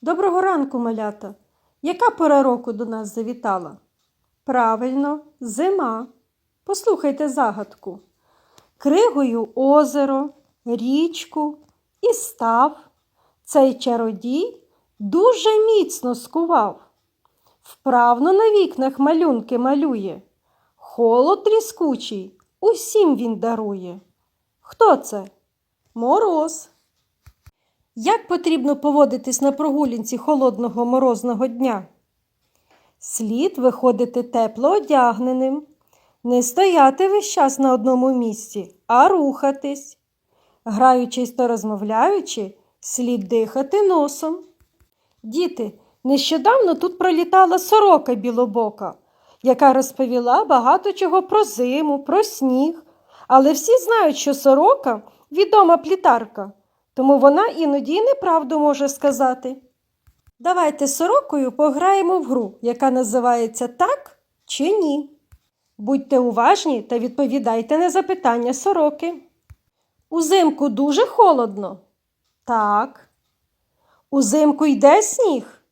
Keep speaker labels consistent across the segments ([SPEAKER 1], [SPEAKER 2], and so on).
[SPEAKER 1] Доброго ранку, малята. Яка пора року до нас завітала? Правильно, зима. Послухайте загадку. Кригою озеро, річку і став. Цей чародій дуже міцно скував. Вправно на вікнах малюнки малює. Холод тріскучий усім він дарує. Хто це? Мороз. Як потрібно поводитись на прогулянці холодного морозного дня? Слід виходити тепло одягненим, не стояти весь час на одному місці, а рухатись. Граючись та розмовляючи, слід дихати носом. Діти, нещодавно тут пролітала сорока білобока, яка розповіла багато чого про зиму, про сніг. Але всі знають, що сорока відома плітарка, тому вона іноді неправду може сказати. Давайте сорокою пограємо в гру, яка називається Так чи ні. Будьте уважні та відповідайте на запитання сороки. Узимку дуже холодно? Так. Узимку йде сніг?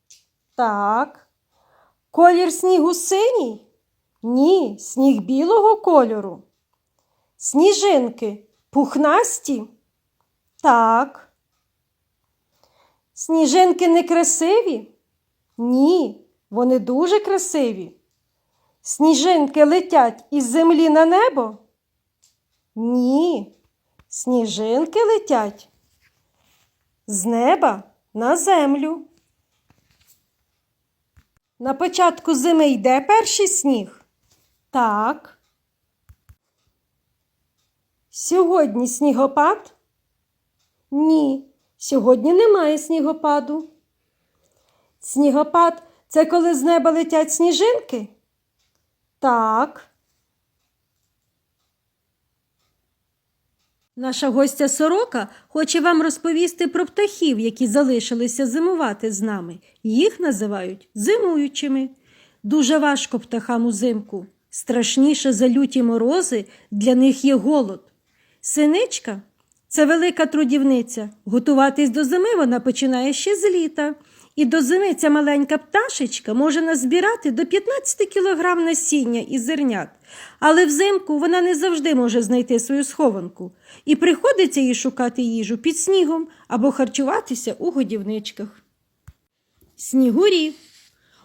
[SPEAKER 1] Так. Колір снігу синій? Ні, сніг білого кольору. Сніжинки пухнасті? Так. Сніжинки некрасиві? Ні, вони дуже красиві. Сніжинки летять із землі на небо? Ні. Сніжинки летять з неба на землю. На початку зими йде перший сніг? Так. Сьогодні снігопад? Ні, сьогодні немає снігопаду. Снігопад це коли з неба летять сніжинки? Так. Наша гостя сорока хоче вам розповісти про птахів, які залишилися зимувати з нами. Їх називають зимуючими. Дуже важко птахам узимку. Страшніше за люті морози для них є голод. Синичка це велика трудівниця. Готуватись до зими вона починає ще з літа. І до зими ця маленька пташечка може назбирати до 15 кілограм насіння і зернят. Але взимку вона не завжди може знайти свою схованку. І приходиться їй шукати їжу під снігом або харчуватися у годівничках. Снігурі.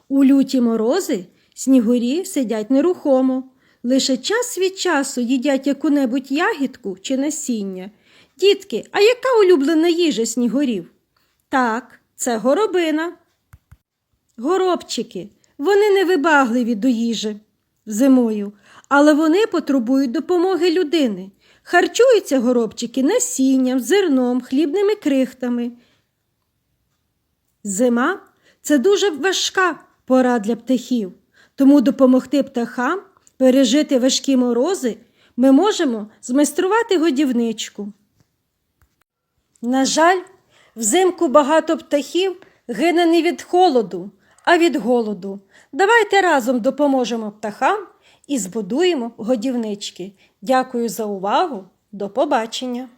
[SPEAKER 1] У люті морози снігурі сидять нерухомо. Лише час від часу їдять яку-небудь ягідку чи насіння. Дітки, а яка улюблена їжа снігурів? Так, це горобина. Горобчики, вони невибагливі до їжі зимою, але вони потребують допомоги людини. Харчуються горобчики насінням, зерном, хлібними крихтами. Зима це дуже важка пора для птахів, тому допомогти птахам пережити важкі морози ми можемо змайструвати годівничку. На жаль, взимку багато птахів гине не від холоду, а від голоду. Давайте разом допоможемо птахам і збудуємо годівнички. Дякую за увагу. До побачення!